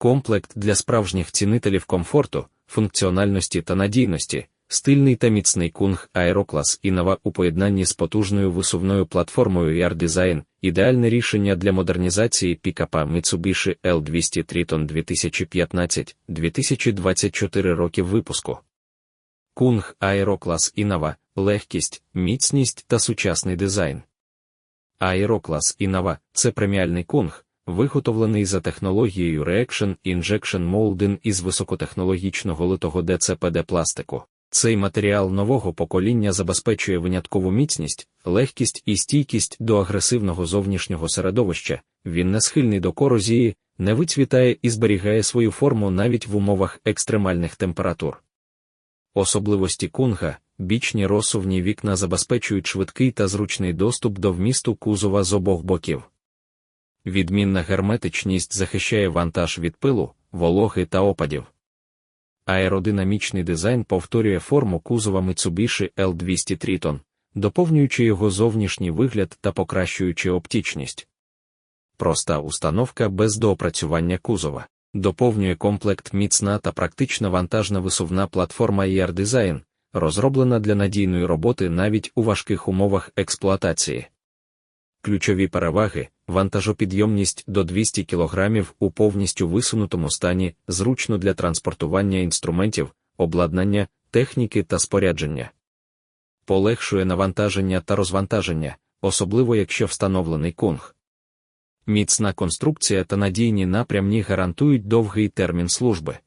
комплект для справжніх цінителів комфорту, функціональності та надійності, стильний та міцний кунг Aeroклас Innova у поєднанні з потужною висувною платформою Yard Design – ідеальне рішення для модернізації пікапа Mitsubishi L200 Triton 2015-2024 років випуску. Кунг Aeroклас Innova – легкість, міцність та сучасний дизайн. Aeroклас Innova – це преміальний кунг, виготовлений за технологією Reaction Injection Molding із високотехнологічного литого ДЦПД пластику. Цей матеріал нового покоління забезпечує виняткову міцність, легкість і стійкість до агресивного зовнішнього середовища, він не схильний до корозії, не вицвітає і зберігає свою форму навіть в умовах екстремальних температур. Особливості кунга, бічні розсувні вікна забезпечують швидкий та зручний доступ до вмісту кузова з обох боків. Відмінна герметичність захищає вантаж від пилу, вологи та опадів. Аеродинамічний дизайн повторює форму кузова Mitsubishi L200 Triton, доповнюючи його зовнішній вигляд та покращуючи оптічність. Проста установка без доопрацювання кузова. Доповнює комплект міцна та практична вантажна висувна платформа ER Design, розроблена для надійної роботи навіть у важких умовах експлуатації. Ключові переваги, вантажопідйомність до 200 кг у повністю висунутому стані, зручно для транспортування інструментів, обладнання, техніки та спорядження. Полегшує навантаження та розвантаження, особливо якщо встановлений кунг. Міцна конструкція та надійні напрямні гарантують довгий термін служби.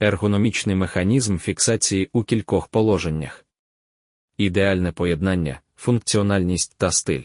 Ергономічний механізм фіксації у кількох положеннях. Ідеальне поєднання, функціональність та стиль.